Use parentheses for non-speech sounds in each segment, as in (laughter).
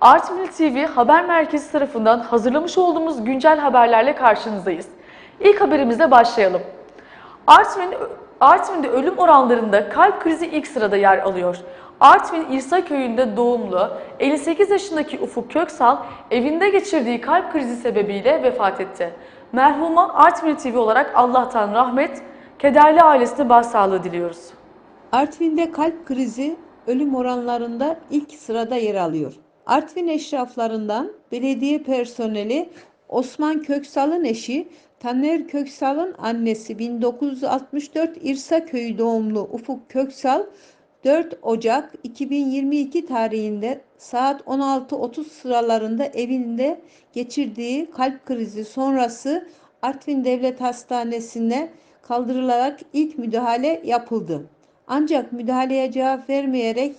Artvinli TV Haber Merkezi tarafından hazırlamış olduğumuz güncel haberlerle karşınızdayız. İlk haberimizle başlayalım. Artvin, Artvin'de ölüm oranlarında kalp krizi ilk sırada yer alıyor. Artvin İrsa köyünde doğumlu 58 yaşındaki Ufuk Köksal evinde geçirdiği kalp krizi sebebiyle vefat etti. Merhuma Artvin TV olarak Allah'tan rahmet, kederli ailesine başsağlığı diliyoruz. Artvin'de kalp krizi ölüm oranlarında ilk sırada yer alıyor. Artvin eşraflarından belediye personeli Osman Köksal'ın eşi Taner Köksal'ın annesi 1964 İrsa köyü doğumlu Ufuk Köksal 4 Ocak 2022 tarihinde saat 16.30 sıralarında evinde geçirdiği kalp krizi sonrası Artvin Devlet Hastanesi'ne kaldırılarak ilk müdahale yapıldı. Ancak müdahaleye cevap vermeyerek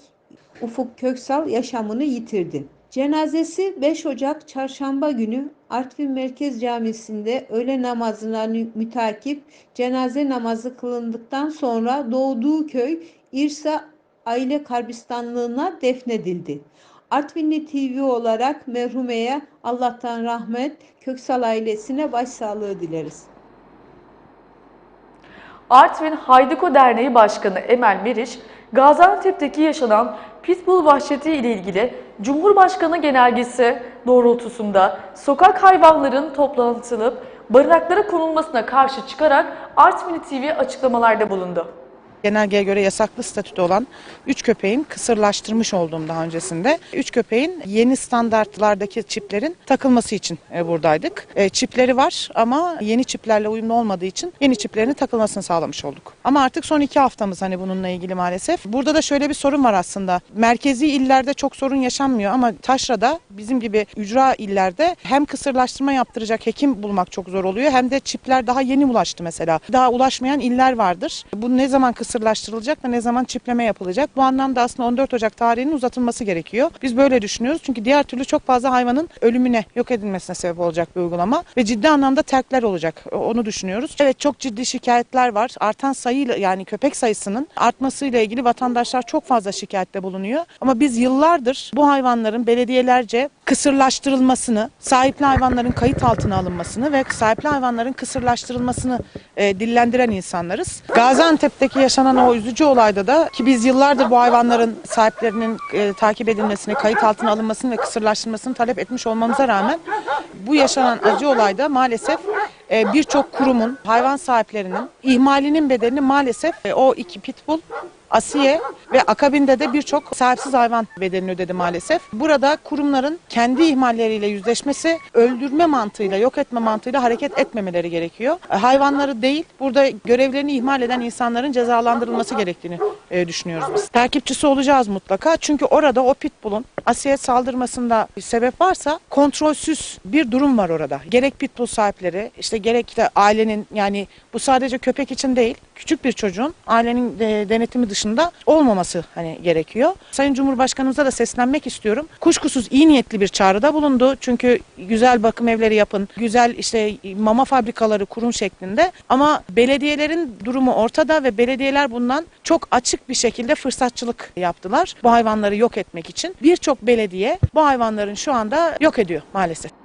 Ufuk Köksal yaşamını yitirdi. Cenazesi 5 Ocak Çarşamba günü Artvin Merkez Camisi'nde öğle namazına mütakip cenaze namazı kılındıktan sonra doğduğu köy İrsa Aile Karbistanlığına defnedildi. Artvinli TV olarak merhumeye Allah'tan rahmet, Köksal ailesine başsağlığı dileriz. Artvin Haydiko Derneği Başkanı Emel Meriç, Gaziantep'teki yaşanan pitbull vahşeti ile ilgili Cumhurbaşkanı genelgesi doğrultusunda sokak hayvanların toplantılıp barınaklara konulmasına karşı çıkarak Artvin TV açıklamalarda bulundu. Genelgeye göre yasaklı statüde olan 3 köpeğin kısırlaştırmış olduğum daha öncesinde 3 köpeğin yeni standartlardaki çiplerin takılması için e, buradaydık. E, çipleri var ama yeni çiplerle uyumlu olmadığı için yeni çiplerin takılmasını sağlamış olduk. Ama artık son 2 haftamız hani bununla ilgili maalesef. Burada da şöyle bir sorun var aslında. Merkezi illerde çok sorun yaşanmıyor ama taşrada bizim gibi ücra illerde hem kısırlaştırma yaptıracak hekim bulmak çok zor oluyor hem de çipler daha yeni ulaştı mesela. Daha ulaşmayan iller vardır. Bu ne zaman kısırlaştırılacak da ne zaman çipleme yapılacak? Bu anlamda aslında 14 Ocak tarihinin uzatılması gerekiyor. Biz böyle düşünüyoruz çünkü diğer türlü çok fazla hayvanın ölümüne, yok edilmesine sebep olacak bir uygulama ve ciddi anlamda terkler olacak. Onu düşünüyoruz. Evet çok ciddi şikayetler var. Artan sayıyla yani köpek sayısının artmasıyla ilgili vatandaşlar çok fazla şikayette bulunuyor. Ama biz yıllardır bu hayvanların belediyelerce kısırlaştırılmasını, sahipli hayvanların kayıt altına alınmasını ve sahipli hayvanların kısırlaştırılmasını e, dillendiren insanlarız. Gaziantep'teki yaşanan o üzücü olayda da ki biz yıllardır bu hayvanların sahiplerinin e, takip edilmesini, kayıt altına alınmasını ve kısırlaştırılmasını talep etmiş olmamıza rağmen bu yaşanan acı olayda maalesef birçok kurumun, hayvan sahiplerinin ihmalinin bedelini maalesef e, o iki pitbull Asiye ve akabinde de birçok sahipsiz hayvan bedelini ödedi maalesef. Burada kurumların kendi ihmalleriyle yüzleşmesi, öldürme mantığıyla, yok etme mantığıyla hareket etmemeleri gerekiyor. E, Hayvanları değil, burada görevlerini ihmal eden insanların cezalandırılması gerektiğini e, düşünüyoruz biz. Takipçisi olacağız mutlaka. Çünkü orada o pitbull'un Asiye saldırmasında bir sebep varsa kontrolsüz bir durum var orada. Gerek pitbull sahipleri, işte gerek de ailenin yani bu sadece köpek için değil, küçük bir çocuğun ailenin de- denetimi dışında olmaması hani gerekiyor. Sayın Cumhurbaşkanımıza da seslenmek istiyorum. Kuşkusuz iyi niyetli bir çağrıda bulundu. Çünkü güzel bakım evleri yapın, güzel işte mama fabrikaları kurun şeklinde. Ama belediyelerin durumu ortada ve belediyeler bundan çok açık bir şekilde fırsatçılık yaptılar. Bu hayvanları yok etmek için. Birçok belediye bu hayvanların şu anda yok ediyor maalesef.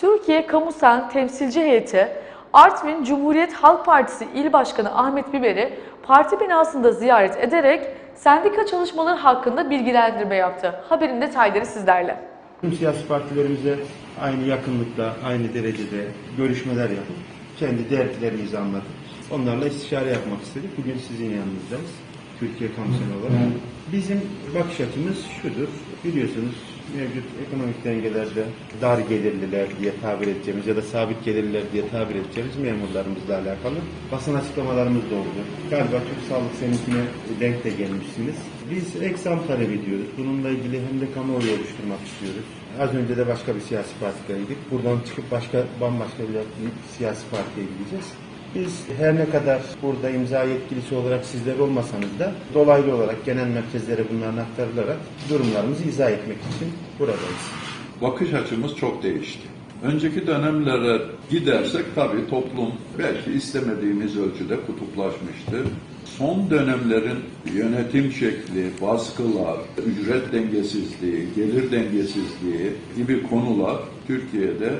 Türkiye Kamusen Temsilci Heyeti Artvin Cumhuriyet Halk Partisi İl Başkanı Ahmet Biber'i parti binasında ziyaret ederek sendika çalışmaları hakkında bilgilendirme yaptı. Haberin detayları sizlerle. Tüm siyasi partilerimize aynı yakınlıkta, aynı derecede görüşmeler yapıp kendi dertlerimizi anlatıp onlarla istişare yapmak istedik. Bugün sizin yanınızdayız. Türkiye Kamusen olarak. Bizim bakış açımız şudur. Biliyorsunuz mevcut ekonomik dengelerde dar gelirliler diye tabir edeceğimiz ya da sabit gelirliler diye tabir edeceğimiz memurlarımızla alakalı basın açıklamalarımız da oldu. Galiba Türk Sağlık Seneti'ne denk de gelmişsiniz. Biz eksam talep ediyoruz. Bununla ilgili hem de kamuoyu oluşturmak istiyoruz. Az önce de başka bir siyasi partideydik. Buradan çıkıp başka bambaşka bir siyasi partiye gideceğiz. Biz her ne kadar burada imza yetkilisi olarak sizler olmasanız da dolaylı olarak genel merkezlere bunların aktarılarak durumlarımızı izah etmek için buradayız. bakış açımız çok değişti. Önceki dönemlere gidersek tabii toplum belki istemediğimiz ölçüde kutuplaşmıştı. Son dönemlerin yönetim şekli, baskılar, ücret dengesizliği, gelir dengesizliği gibi konular Türkiye'de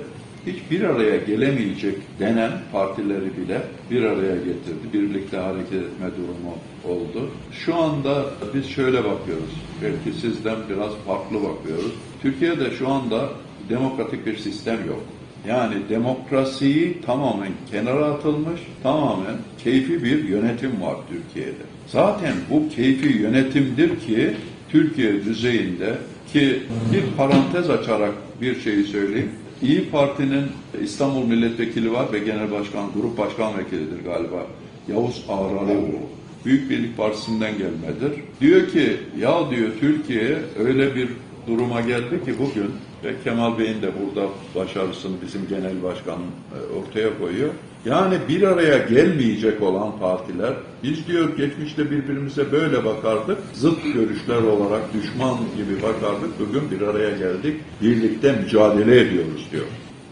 hiç bir araya gelemeyecek denen partileri bile bir araya getirdi. Birlikte hareket etme durumu oldu. Şu anda biz şöyle bakıyoruz. Belki sizden biraz farklı bakıyoruz. Türkiye'de şu anda demokratik bir sistem yok. Yani demokrasiyi tamamen kenara atılmış, tamamen keyfi bir yönetim var Türkiye'de. Zaten bu keyfi yönetimdir ki Türkiye düzeyinde ki bir parantez açarak bir şeyi söyleyeyim. İyi Parti'nin İstanbul Milletvekili var ve Genel Başkan, Grup Başkan Vekilidir galiba. Yavuz Ağralıoğlu. Büyük Birlik Partisi'nden gelmedir. Diyor ki ya diyor Türkiye öyle bir duruma geldi ki bugün ve Kemal Bey'in de burada başarısını bizim genel başkan e, ortaya koyuyor. Yani bir araya gelmeyecek olan partiler, biz diyor geçmişte birbirimize böyle bakardık, zıt görüşler olarak düşman gibi bakardık, bugün bir araya geldik, birlikte mücadele ediyoruz diyor.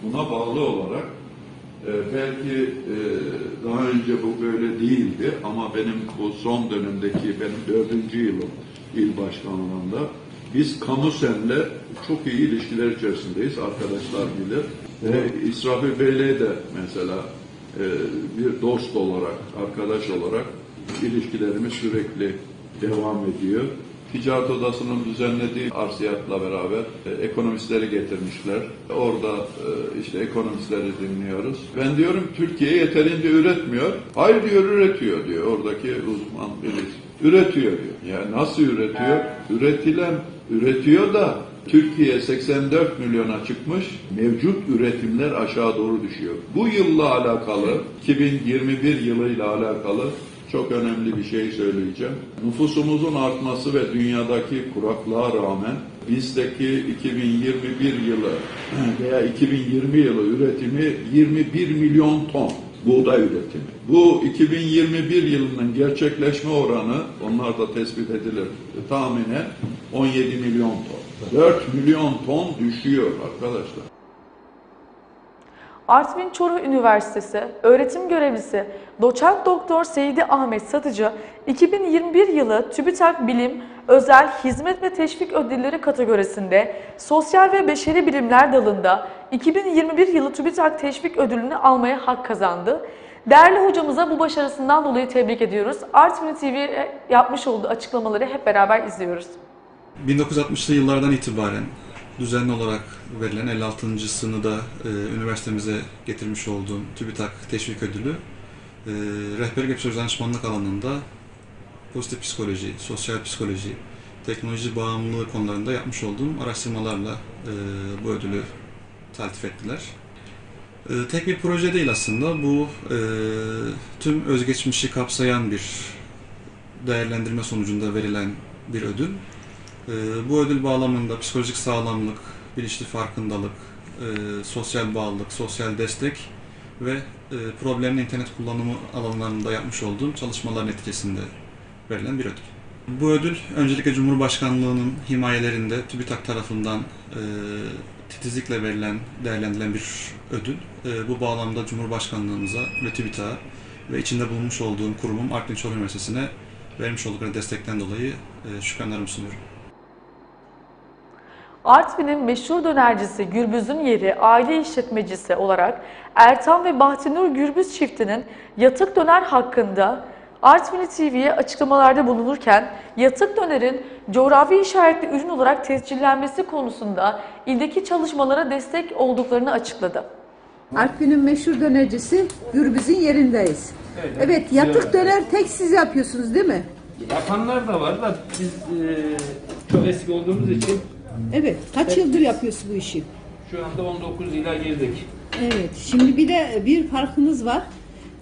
Buna bağlı olarak e, belki e, daha önce bu böyle değildi ama benim bu son dönemdeki benim dördüncü yılım il başkanlığında biz Kamusen'le çok iyi ilişkiler içerisindeyiz. Arkadaşlar bilir. Ve İsrafil Bey'le de mesela e, bir dost olarak, arkadaş olarak ilişkilerimiz sürekli devam ediyor. Ticaret Odası'nın düzenlediği arsiyatla beraber e, ekonomistleri getirmişler. Orada e, işte ekonomistleri dinliyoruz. Ben diyorum Türkiye yeterince üretmiyor. Hayır diyor üretiyor diyor oradaki uzman birisi. Üretiyor diyor. Ya nasıl üretiyor? Üretilen üretiyor da Türkiye 84 milyona çıkmış, mevcut üretimler aşağı doğru düşüyor. Bu yılla alakalı, 2021 yılıyla alakalı çok önemli bir şey söyleyeceğim. Nüfusumuzun artması ve dünyadaki kuraklığa rağmen bizdeki 2021 yılı (clears throat) veya 2020 yılı üretimi 21 milyon ton buğday üretimi. Bu 2021 yılının gerçekleşme oranı, onlar da tespit edilir tahminen 17 milyon ton. 4 milyon ton düşüyor arkadaşlar. Artvin Çoruh Üniversitesi öğretim görevlisi doçent doktor Seydi Ahmet Satıcı 2021 yılı TÜBİTAK Bilim Özel Hizmet ve Teşvik Ödülleri kategorisinde Sosyal ve Beşeri Bilimler dalında 2021 yılı TÜBİTAK Teşvik Ödülünü almaya hak kazandı. Değerli hocamıza bu başarısından dolayı tebrik ediyoruz. Artvin TV yapmış olduğu açıklamaları hep beraber izliyoruz. 1960'lı yıllardan itibaren düzenli olarak verilen 56.sını da e, üniversitemize getirmiş olduğum TÜBİTAK Teşvik Ödülü e, rehberlik ve psikoloji danışmanlık alanında pozitif psikoloji, sosyal psikoloji, teknoloji bağımlılığı konularında yapmış olduğum araştırmalarla e, bu ödülü taltif ettiler. E, tek bir proje değil aslında bu e, tüm özgeçmişi kapsayan bir değerlendirme sonucunda verilen bir ödül. Ee, Bu ödül bağlamında psikolojik sağlamlık, bilinçli farkındalık, e, sosyal bağlılık, sosyal destek ve e, problemli internet kullanımı alanlarında yapmış olduğum çalışmalar neticesinde verilen bir ödül. Bu ödül öncelikle Cumhurbaşkanlığı'nın himayelerinde TÜBİTAK tarafından e, titizlikle verilen, değerlendirilen bir ödül. E, Bu bağlamda Cumhurbaşkanlığımıza ve TÜBİTAK'a ve içinde bulunmuş olduğum kurumum Artvin Çorlu Üniversitesi'ne vermiş oldukları destekten dolayı e, şükranlarımı sunuyorum. Artvin'in meşhur dönercisi Gürbüz'ün yeri aile işletmecisi olarak Ertan ve Bahtinur Gürbüz çiftinin yatık döner hakkında Artvin TV'ye açıklamalarda bulunurken yatık dönerin coğrafi işaretli ürün olarak tescillenmesi konusunda ildeki çalışmalara destek olduklarını açıkladı. Artvin'in meşhur dönercisi Gürbüz'ün yerindeyiz. Evet, yatık döner tek siz yapıyorsunuz değil mi? Yapanlar da var da biz e, çok eski olduğumuz için Evet, kaç yıldır yapıyorsun bu işi? şu anda 19 yıla girdik. Evet, şimdi bir de bir farkınız var.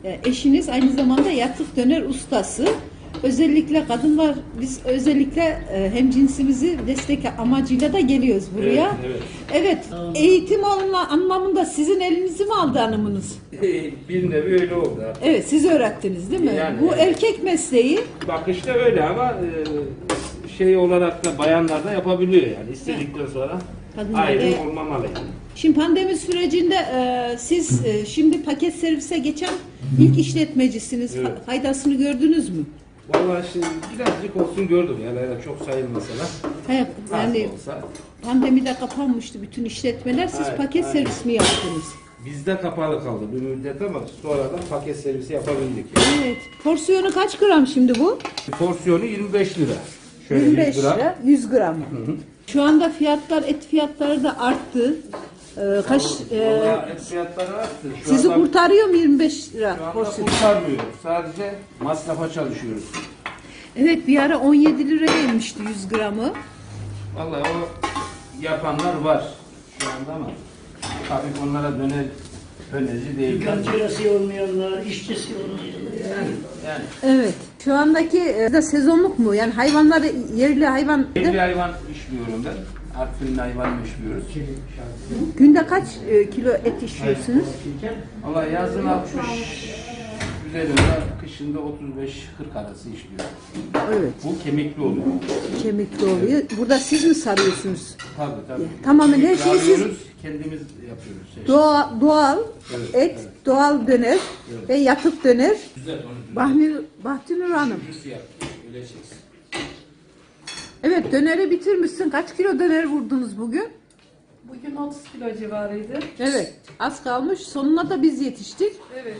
E, Eşiniz aynı zamanda yatık döner ustası. Özellikle kadınlar, biz özellikle e, hem cinsimizi destek amacıyla da geliyoruz buraya. Evet, Evet, eğitim alma anlamında sizin elinizi mi aldı hanımınız? (laughs) bir nevi öyle oldu. artık. Evet, siz öğrettiniz değil mi? Yani, Bu evet. erkek mesleği. Bakışta öyle ama e, şey olarak da bayanlar da yapabiliyor yani istedikten sonra Kadınlar ayrım da- olmamalı yani. Şimdi pandemi sürecinde e, siz e, şimdi paket servise geçen ilk işletmecisiniz. Evet. Faydasını gördünüz mü? Vallahi şimdi birazcık olsun gördüm yani öyle çok sayılmasa da. He, yani Az olsa. pandemide kapanmıştı bütün işletmeler. Siz Aynen, paket aynen. servis mi yaptınız? Bizde kapalı kaldı bir müddet ama sonradan paket servisi yapabildik. Evet. Porsiyonu kaç gram şimdi bu? Porsiyonu 25 lira. Şöyle 25 100 gram. lira, 100 gram. Şu anda fiyatlar, et fiyatları da arttı. Ee, kaç e, Vallahi et fiyatları arttı. Şu sizi anda- kurtarıyor mu 25 lira Şu anda porsiyon? kurtarmıyor. Sadece masrafa çalışıyoruz. Evet bir ara 17 liraya inmişti 100 gramı. Vallahi o yapanlar var şu anda ama tabii onlara döner önerici değil. Kancırası olmayanlar, işçisi olmayanlar. Yani, yani Evet. Şu andaki e, da sezonluk mu? Yani hayvanları yerli hayvan evli hayvan işliyorum ben. Artvinli hayvan işliyoruz. günde kaç e, kilo et işliyorsunuz? Valla yazın 60 üzerinde, kışında 35-40 arası işliyor. Evet. Bu kemikli oluyor. Kemikli oluyor. Burada siz mi sarıyorsunuz? Tabii tabii. Tamamen her şeyi siz- alıyoruz, kendimiz yapıyoruz. Şey. Doğal, doğal Evet, et, evet. doğal döner ve yatık döner. Güzel Bahnil, Bahtinur Hanım. çeksin. Evet döneri bitirmişsin. Kaç kilo döner vurdunuz bugün? Bugün 30 kilo civarıydı. Evet. Az kalmış. Sonuna da biz yetiştik. Evet.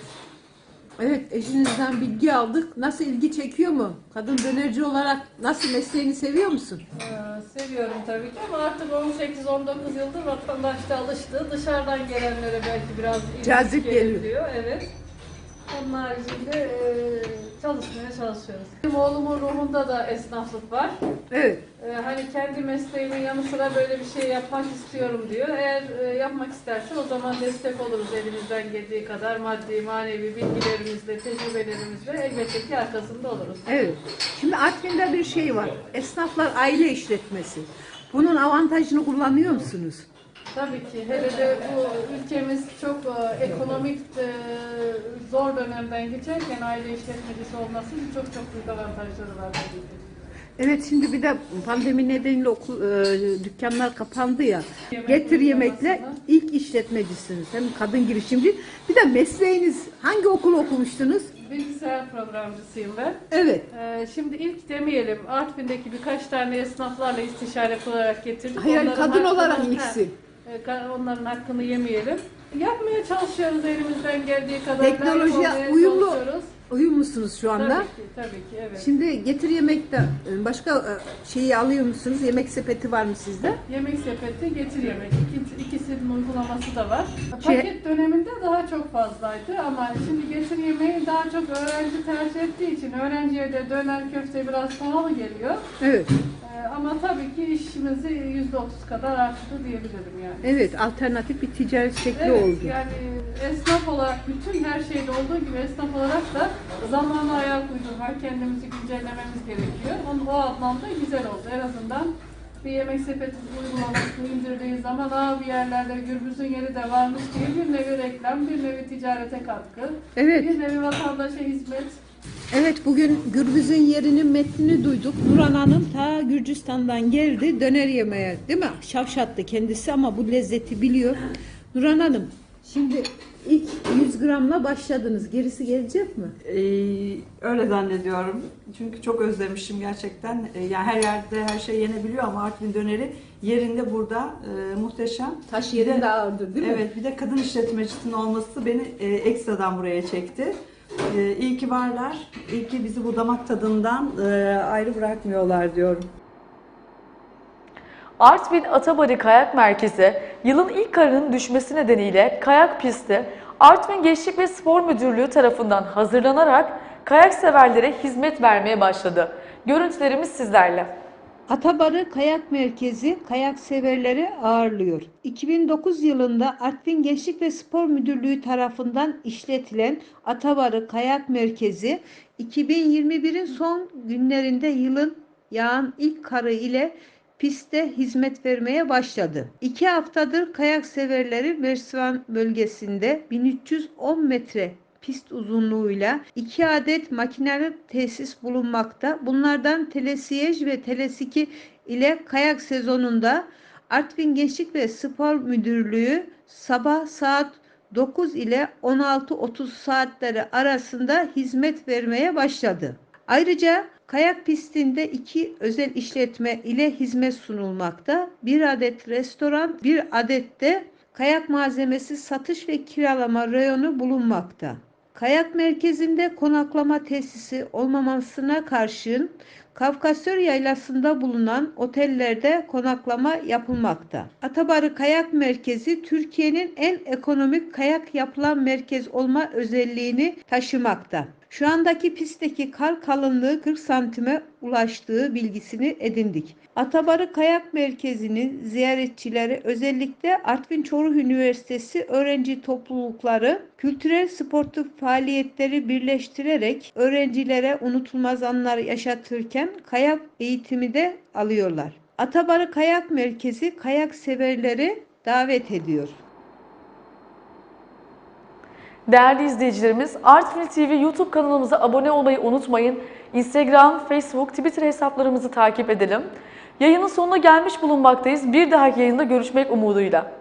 Evet eşinizden bilgi aldık. Nasıl ilgi çekiyor mu? Kadın dönerci olarak nasıl mesleğini seviyor musun? Ee, seviyorum tabii ki ama artık 18-19 yıldır vatandaş da alıştı. Dışarıdan gelenlere belki biraz ilginç Cazip geliyor. Evet. Onun haricinde e, çalışmaya çalışıyoruz. Benim oğlumun ruhunda da esnaflık var. Evet. E, hani kendi mesleğimin yanı sıra böyle bir şey yapmak istiyorum diyor. Eğer e, yapmak isterse o zaman destek oluruz elimizden geldiği kadar maddi, manevi bilgilerimizle, tecrübelerimizle elbette ki arkasında oluruz. Evet. Şimdi Artvin'de bir şey var. Esnaflar aile işletmesi. Bunun avantajını kullanıyor musunuz? Tabii ki. Hele de bu ülkemiz çok e, ekonomik e, zor dönemden geçerken aile işletmecisi olmasının çok çok büyük avantajları var tabii ki. Evet şimdi bir de pandemi nedeniyle okul, e, dükkanlar kapandı ya. Yemek Getir yemekle uygulamasında. ilk işletmecisiniz. Hem kadın girişimci. Bir de mesleğiniz hangi okul okumuştunuz? Bilgisayar programcısıyım ben. Evet. E, şimdi ilk demeyelim Artvin'deki birkaç tane esnaflarla istişare kurarak getirdik. Hayır Onların kadın hakkını- olarak Ha. E, ka- Onların hakkını yemeyelim. Yapmaya çalışıyoruz elimizden geldiği kadar. Teknolojiye uyumlu uyumlusunuz şu anda. Tabii ki, tabii ki evet. Şimdi getir yemekte e, başka e, şeyi alıyor musunuz? Yemek sepeti var mı sizde? Yemek sepeti, getir yemek. İki, ikisinin uygulaması da var. Şey- Paket döneminde daha çok fazlaydı ama şimdi getir yemeği daha çok öğrenci tercih ettiği için öğrenciye de döner köfte biraz pahalı geliyor. Evet. Ama tabii ki işimizi %30 kadar arttı diyebilirim yani. Evet, alternatif bir ticaret şekli Evet, oldu. yani esnaf olarak bütün her şeyde olduğu gibi esnaf olarak da zamana ayak uydurmak, kendimizi güncellememiz gerekiyor. Onun, o anlamda güzel oldu. En azından bir yemek sepeti uygulamasını indirdiği zaman Aa, bir yerlerde gürbüzün yeri de varmış diye bir nevi reklam, bir nevi ticarete katkı, Evet. bir nevi vatandaşa hizmet. Evet bugün Gürbüz'ün yerinin metnini duyduk. Nurhan Hanım ta Gürcistan'dan geldi döner yemeye değil mi? Şavşattı kendisi ama bu lezzeti biliyor. Nurhan Hanım şimdi ilk 100 gramla başladınız. Gerisi gelecek mi? Ee, öyle zannediyorum. Çünkü çok özlemişim gerçekten. Ee, yani her yerde her şey yenebiliyor ama Artvin döneri yerinde burada e, muhteşem. Taş yerinde ağırdır değil mi? Evet, bir de kadın işletmecisinin olması beni e, ekstradan buraya çekti. E, iyi ki varlar. İyi ki bizi bu damak tadından e, ayrı bırakmıyorlar diyorum. Artvin Atabari Kayak Merkezi yılın ilk karının düşmesi nedeniyle kayak pisti Artvin Gençlik ve Spor Müdürlüğü tarafından hazırlanarak kayak severlere hizmet vermeye başladı. Görüntülerimiz sizlerle. Atabarı Kayak Merkezi kayak severleri ağırlıyor. 2009 yılında Artvin Gençlik ve Spor Müdürlüğü tarafından işletilen Atabarı Kayak Merkezi 2021'in son günlerinde yılın yağan ilk karı ile pistte hizmet vermeye başladı. İki haftadır kayak severleri Mersivan bölgesinde 1310 metre pist uzunluğuyla iki adet makineli tesis bulunmakta. Bunlardan Telesiyej ve Telesiki ile kayak sezonunda Artvin Gençlik ve Spor Müdürlüğü sabah saat 9 ile 16.30 saatleri arasında hizmet vermeye başladı. Ayrıca kayak pistinde iki özel işletme ile hizmet sunulmakta. Bir adet restoran, bir adet de kayak malzemesi satış ve kiralama reyonu bulunmakta. Kayak merkezinde konaklama tesisi olmamasına karşın Kafkasör Yaylası'nda bulunan otellerde konaklama yapılmakta. Atabarı Kayak Merkezi Türkiye'nin en ekonomik kayak yapılan merkez olma özelliğini taşımakta. Şu andaki pistteki kar kalınlığı 40 santime ulaştığı bilgisini edindik. Atabarı Kayak Merkezi'nin ziyaretçileri özellikle Artvin Çoruh Üniversitesi öğrenci toplulukları kültürel sportif faaliyetleri birleştirerek öğrencilere unutulmaz anlar yaşatırken kayak eğitimi de alıyorlar. Atabarı Kayak Merkezi kayak severleri davet ediyor. Değerli izleyicilerimiz, Artvin TV YouTube kanalımıza abone olmayı unutmayın. Instagram, Facebook, Twitter hesaplarımızı takip edelim. Yayının sonuna gelmiş bulunmaktayız. Bir dahaki yayında görüşmek umuduyla.